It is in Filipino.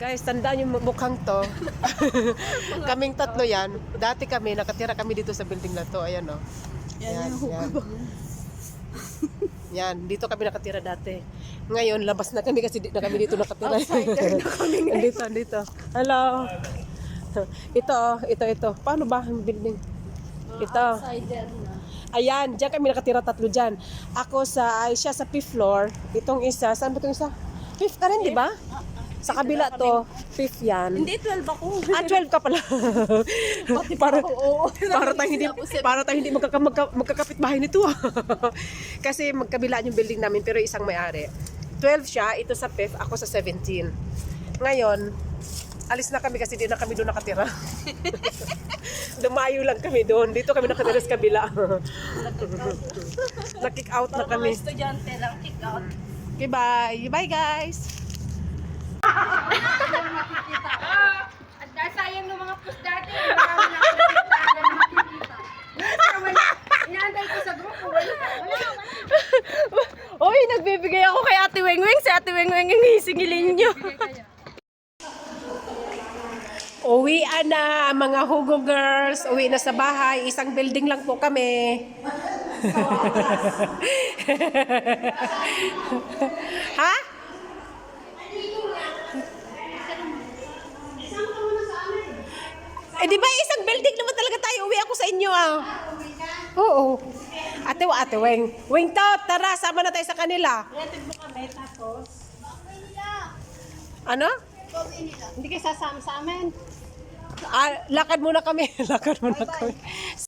Guys, tandaan yung mukhang to. Kaming tatlo yan. Dati kami, nakatira kami dito sa building na to. Ayan o. Yan, yan. Yan, dito kami nakatira dati. Ngayon, labas na kami kasi di na kami dito nakatira. Outsider na kami ngayon. dito, dito. Hello. Ito, oh, ito, ito. Paano ba ang building? Ito. Outsider na. Ayan, diyan kami nakatira tatlo dyan. Ako sa, ay siya sa fifth floor. Itong isa, saan ba itong isa? Fifth ka rin, di ba? Sa kabila to, fifth yan. Hindi, 12 ako. Ah, 12 ka pala. para, para tayo hindi para tayo hindi magkaka, magka, magkakapit bahay nito. Kasi magkabila yung building namin pero isang may-ari. 12 siya, ito sa fifth, ako sa 17. Ngayon, alis na kami kasi di na kami doon nakatira. Dumayo lang kami doon. Dito kami nakatira sa kabila. Na-kick out na Mga kami. estudyante lang, kick out. Okay, bye. Bye, guys. Nagbibigay ako kay Ate Wengweng. Si Ate Wengweng yung hisingilin nyo. Uwi na mga Hugo girls. Uwi na sa bahay. Isang building lang po kami. ha? Eh di ba isang building naman talaga tayo. Uwi ako sa inyo ah. Oo. Ate, ate Weng. Weng to, tara, sama na tayo sa kanila. Ihatid mo kami, tapos... Ano? Hindi kayo sasama sa amin. Ah, lakad muna kami. lakad muna kami.